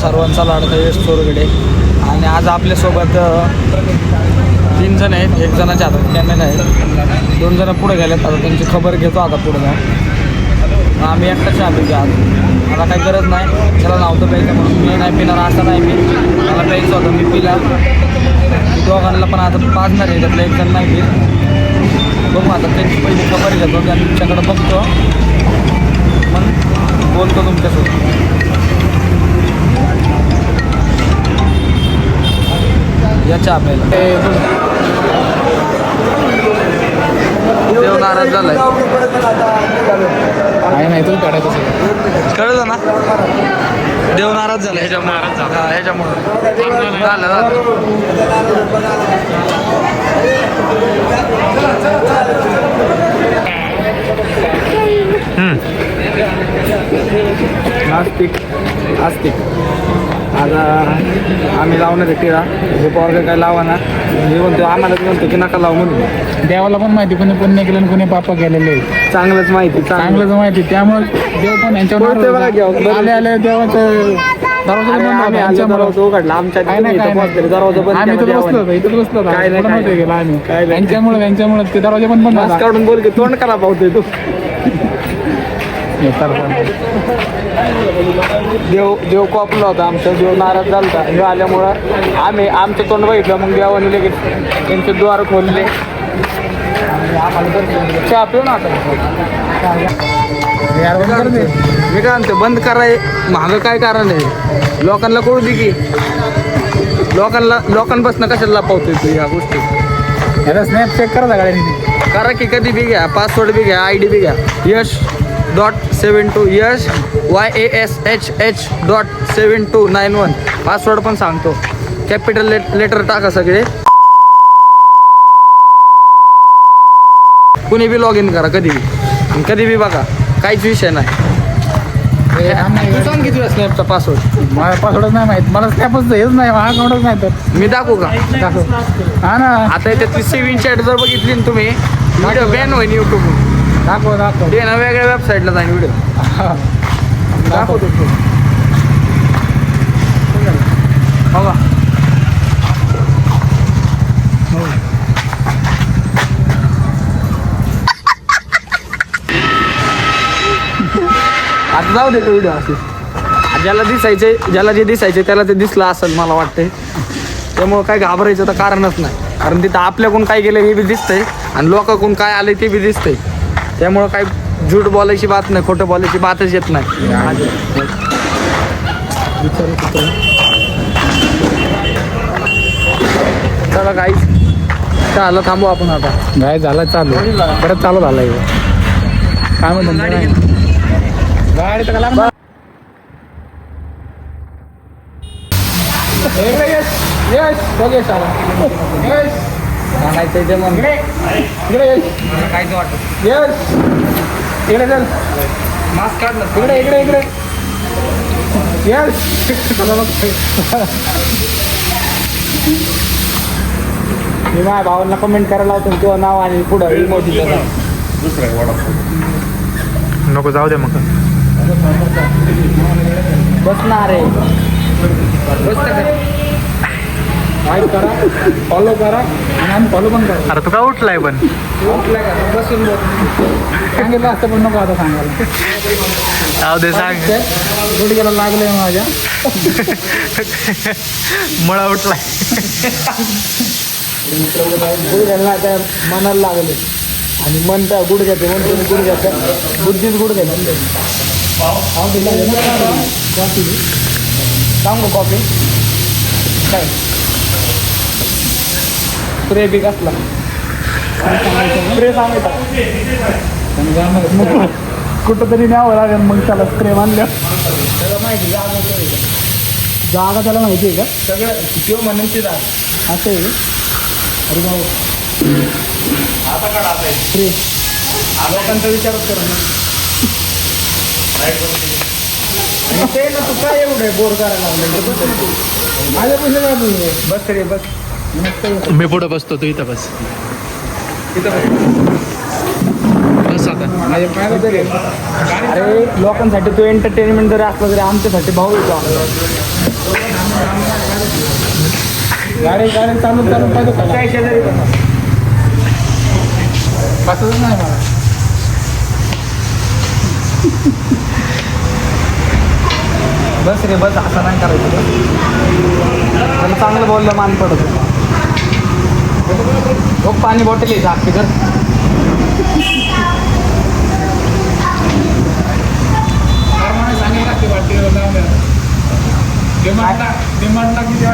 सर्वांचा लाडका यश चोरगडे. आणि आज आपल्यासोबत तीन जण आहेत. एक जणाच्या हातात कॅमेरा आहे. दोन जण पुढे गेलेत. आता त्यांची खबर घेतो. आता पुढे जाऊन आम्ही एकटाच आलो की आज मला काही गरज नाही. त्याला नव्हतं प्यायचं म्हणून. मी नाही पिणार असं नाही मी. मला प्यायचं होतं मी पिला. मी दोघांना पण आता पाच आहे. त्यातलं एक जण नाही घेत बघू आता. त्यांची पहिली खबर घेतो. त्यांच्याकडे बघतो. मग बोलतो तुमच्यासोबत. याच्या आपल्याला देव नाराज झालाय. नाही काढायचं कळलं ना? देव नाराज झाला ह्याच्यामुळे हा, ह्याच्यामुळे. झालं झालं. नास्तिक. आस्तिक. आता आम्ही लावणार आहे टिळा हे पोरगं काय लावा ना मी म्हणतो आम्हालाच म्हणतो की नका लावू म्हणून देवाला पण माहिती कोणी पुण्य केलं आणि कोणी पाप केलेले. चांगलंच माहिती चांगलं चांगलंच माहिती त्यामुळे देव पण बघा. यांच्यावर आले आले देवाचं दरवाजा बंद होता आम्ही आलो यांच्यामुळं. दरवाजा उघडला आमच्या काय नाही काय इथं पोहोचले, दरवाजा बंद आम्ही केला तर बसलो होतो देवाने. इथं बसलो होतो काय नाही, पुढं काय नव्हते गेलो आम्ही काय नाही. यांच्यामुळे त्यांच्यामुळे ते दरवाजा पण बंद मास्क होता काढून बोल की तोंड करा पावतोय तू हे. देव देव कोपला होता आमचा देव नाराज झाला होता. हे आल्यामुळं आम्ही आमचं तोंड बघितलं मग देवाने लगेच त्यांचे द्वार खोलले. चहा पिऊ ना आता. मी काय म्हणते बंद कराय मागं काय कारण आहे? लोकांना कळू दे की. लोकांना लोकांपासून कशाला पावतोय तू या गोष्टी? याला स्नॅप चेक करा गाड्यांनी करा की कधी बी घ्या पासवर्ड बी घ्या आय डी बी घ्या. Yash. Dot seven two Yash Y A S H H dot seven two nine one password पण सांगतो. कॅपिटल लेट लेटर टाका सगळे. कुणी बी लॉग इन करा कधी बी. कधी बी बघा काहीच विषय नाही. हे तू सांग किती स्नॅपचा पासवर्ड मला पासवर्डच नाही माहीत. मला स्नॅपच हेच नाही मला अकाउंटच नाही तर. मी दाखवू का? दाखव. हा ना. आता त्याची सेविंग चॅट जर बघितली ना तुम्ही व्हिडिओ बॅन होईल युट्यूब दाखव दाखव. ते ना वेगळ्या वेबसाईटला जाईल व्हिडिओ हा. दाखवतो तू. बघा. आता जाऊ दे तो व्हिडिओ असे. ज्याला दिसायचे ज्याला जे दिसायचे त्याला ते दिसलं असेल मला वाटतंय. त्यामुळं काय घाबरायचं तर कारणच नाही. कारण तिथं आपल्याकडून काय गेलं हे बी दिसतंय आणि लोकांकडून काय आले ते बी दिसतंय. त्यामुळं काय झूट बोलायची बात नाही खोटं बोलायची बातच येत नाही चला काही चला थांबू आपण आता गाय झाला चालू परत चालू झाला हे. काय म्हणतो नाही. गाडी तर लागणार? येस, येस, बघ. येस, सांगायचं ते मग. इकडे, इकडे येस, काहीच वाटत येस. इकडे चल. मास्क काढलं इकडे इकडे इकडे. मी माझ्या भावांना कमेंट करायला लावतो. किंवा नाव आणि पुढं नाव नको जाऊ दे मग. बसणार आहे. लाईक करा फॉलो करा आणि आम्ही फॉलो पण करा. अरे तू का उठलाय पण? बसून बोल. सांगितलं असतं पण नको आता सांगायला. जाऊ दे सांग. गुडघ्याला लागलंय माझ्या. मळा उठलाय. गुडघ्याला त्या मनाला लागले आणि मन त्या गुडघ्याचे म्हणतो मी गुडघ्याचं. बुद्धीच गुडघ्याची सांगू कॉफी काय? स्प्रे बी कसला स्प्रे सांगायचा. कुठं तरी न्यावं लागेल मग त्याला स्प्रे मानल्या माहिती जागा जागा त्याला माहिती आहे का? सगळं किंवा म्हणून ती जागा. असं आहे? अरे भाऊ आता काढा स्प्रे. लोकांचा विचारच कर ते ना तू काय एवढं बोर करायला. माझ्या पैसे काय बस रे बस. मी पुढं बसतो तू इथं बस. तिथं बस. बस आता. माझ्या अरे लोकांसाठी तू एंटरटेनमेंट जरी असला तरी आमच्यासाठी भाऊ येतो आपला गाडी गाडी चालून चालून पाहिजे काय शेजारी बसा. बसतच नाही मला. बस रे बस असं नाही करायचं. मला चांगलं बोललं मान पडत. हो पाणी बॉटल आहे झाकते कर. मला सांगेल का ते वाटते डिमांडला डिमांडला किती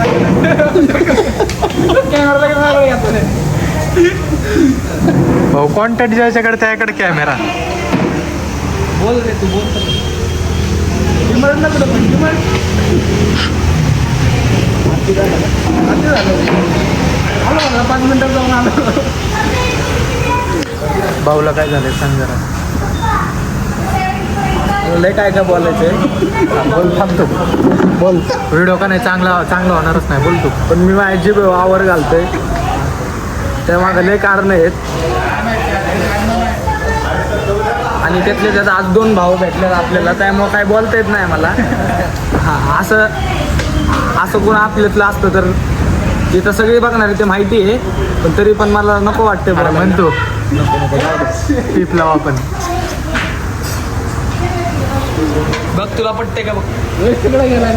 कॅमेराला किती वेळा घेतलं नाही. भाऊ कॉन्टॅक्ट ज्याच्याकडे त्याकडे कॅमेरा? बोल रे तू बोल. Demand demand. आलो मिनिटात जाऊन आलो. भाऊला काय झालंय सांग जरा. लय काय काय बोलायचंय? बोल थांबतो बोल. व्हिडिओ का नाही चांगला चांगला होणारच नाही बोल तू. पण मी माझी वावर घालतोय. त्या मागं लय कारण आहेत. आणि त्यातले त्यात आज दोन भाऊ भेटले आपल्याला त्यामुळं काय बोलता येत नाही मला. हा असं असं कोण आपल्यातलं असतं तर तिथं सगळे बघणार आहे ते माहिती आहे. पण तरी पण मला नको वाटते अरे म्हणतो. टिप लाव आपण. बघ तुला पटते का बघ? तिकडे गेला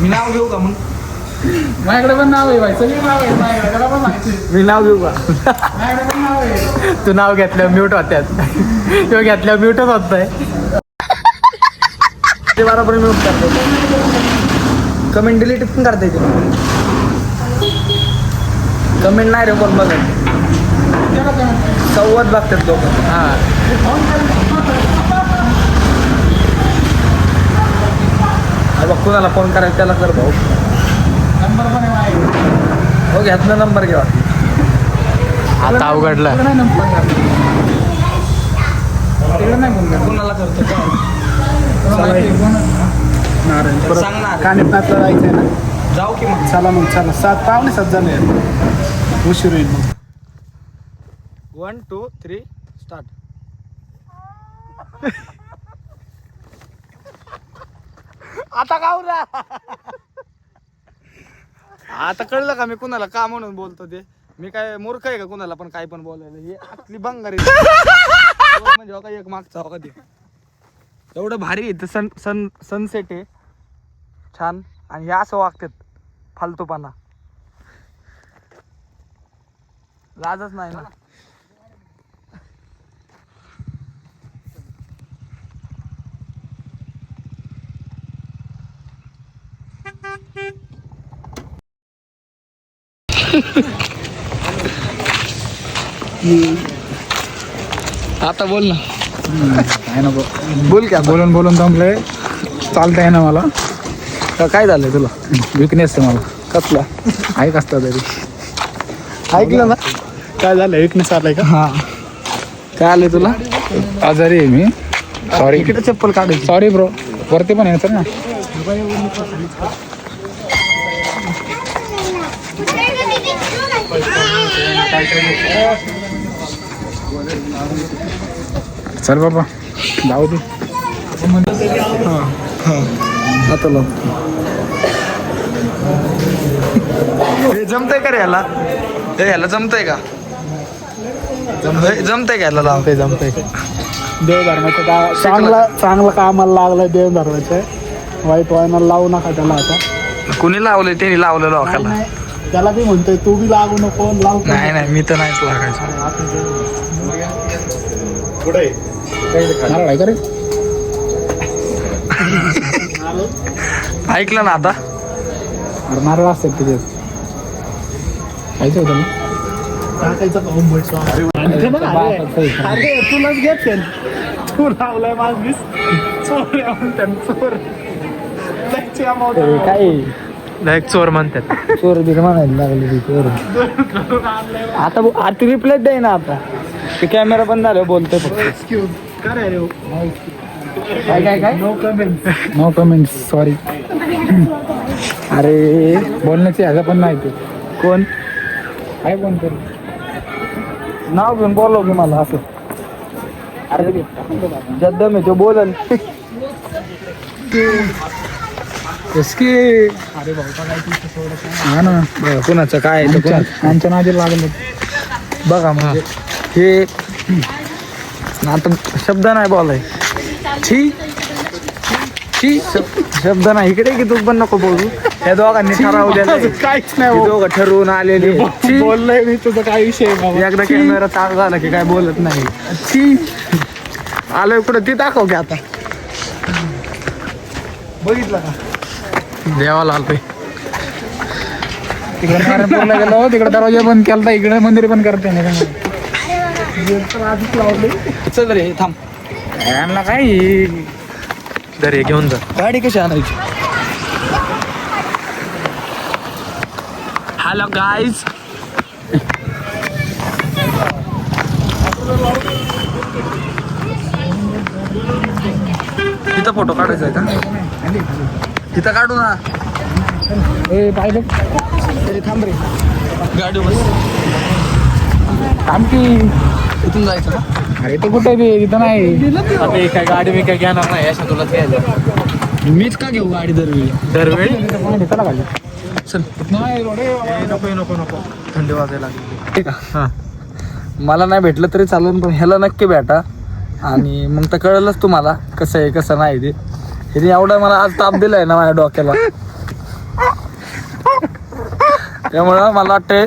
मी नाव घेऊ का मग? माझ्याकडे पण नाव आहे भाई सगळी नाव आहे माझ्याकडे. त्याला पण माहिती आहे. मी नाव घेऊ का? माझ्याकडे पण नाव आहे. तू नाव घेतल्यावर म्यूट होत्यात. किंवा घेतल्यावर म्यूटच होत आहे ते बरोबर मी करतो. कमेंट डिलीट पण करता येते कमेंट नाही रे कोण बघत. त्याला काय म्हणतात? संवाद बघतात लोक. हा. बघ कुणाला फोन करायचा त्याला कर भाऊ. हो घ्यातला नंबर घ्या. आता अवघडला. तिकडे नाही फोन. कुणाला करतो? का? आहे? नारायण परत सांग ना. कानिपनाथला जायचंय ना? जाऊ की मग. चला मग चला. सात पावणे सात झाले. उशीर होईल मग. वन टू थ्री स्टार्ट आता गाव ना आता कळलं का मी कुणाला का म्हणून बोलतो ते? मी काय मूर्ख आहे का कुणाला पण काय पण बोलायला? हे आपली बंगारी म्हणजे हो का एक मागचा हो का ते? एवढं भारी आहे सन सन सनसेट आहे. छान. आणि हे असं वागतात. फालतूपणा. लाजच नाही ना. आता बोल ना. काय ना बोल क्या बोलून बोलून दमले चालता आहे ना मला. काय झालंय तुला? विकनेस आहे मला. कसला? आहे कसला तरी. ऐकलं ना? काय झालं विकनेस आलाय का? हा. काय आलंय तुला? आजारी आहे मी. सॉरी इकडे चप्पल काढायची. सॉरी ब्रो वरती पण येतं ना. चल बाबा जाऊ दे. आता लाव. हे जमतंय का रे याला हे याला जमतंय का? जमतंय. का याला लाव? जमतंय जमतंय. देव धर्माचं का चांगला चांगलं कामाला लागलाय देव धर्माचं. वाईट वायनाला लावू नका त्याला आता. कुणी लावलंय? त्यांनी लावलं लोकाला त्याला बी म्हणतोय तू बी लागू नको लावू नाही नाही मी तर नाहीच लागायचं. नारळ आहे का रे? ऐकलं ना आता. अरे नारळ असतात त्याच्यात खायचं होतं ना? टाकायचं अरे तुलाच घेत तू लावलाय माझ चोर त्याची amount. काय? एक चोर म्हणतात. चोर बिर म्हणायला लागले चोर. आता आता रिप्लाय दे ना आता. ते कॅमेरा बंद झालं बोलतोय फक्त. Excuse. काय रे हो? काय काय काय? No comment no comment sorry अरे बोलण्याची ह्याचा पण नाही ते. कोण? काय कोण तरी नाव घेऊन बोलव की मला असं. अरे जद्दम आहे तो बोलन. कसकी अरे. हा ना. बघा कोणाचं काय आहे आमच्या नादी लागलं. बघा म्हणजे हे आता शब्द नाही बोलाय. छी? छी? शब- शब्द नाही. इकडे की तू पण नको बोलू. त्या दोघांनी ठरवलेलं आहे. काहीच नाही भाऊ. दोघं ठरवून आलेले आहे. छी. बोललोय मी तुझं काय विषय आहे बाबा. एकदा कॅमेरा चालू झाला की काय बोलत नाही. छी? आलोय पुढे ती दाखव की आता. बघितलं का? देवाला आलतोय. तिकडे नारायणपूरला गेलो तिकडे दरवाजा बंद केला इकडे मंदिर बंद करते. नाही चल रे थांब. यांना काय दर घेऊन जा. गाडी कशी आणायची? हॅलो गाईज तिथं फोटो काढायचा आहे का? तिथं काढू ना. ए तरी थांब रे. गाडी बस. थांब की. इथून जायचं का? अरे तो कुठे ते इथं नाही. आता काय गाडी मी काय घेणार नाही अशा तुला घ्यायला मीच का घेऊ गाडी दरवेळी? दरवेळी? चला खाली चल. नाही रोडे. नको नको नको. थंडी वाजायला लागली. ठीक आहे. मला नाही भेटलं तरी चालेल पण ह्याला नक्की भेटा. आणि मग तर कळलंच तुम्हाला कसं आहे कसं नाही ते. ह्याने एवढा मला आज ताप दिलाय ना माझ्या डोक्याला. त्यामुळं मला वाटतंय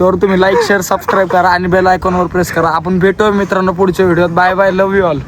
तर तुम्ही लाईक शेअर सबस्क्राईब करा आणि बेल आयकॉनवर प्रेस करा. आपण भेटूया मित्रांनो पुढच्या व्हिडिओत bye bye love you all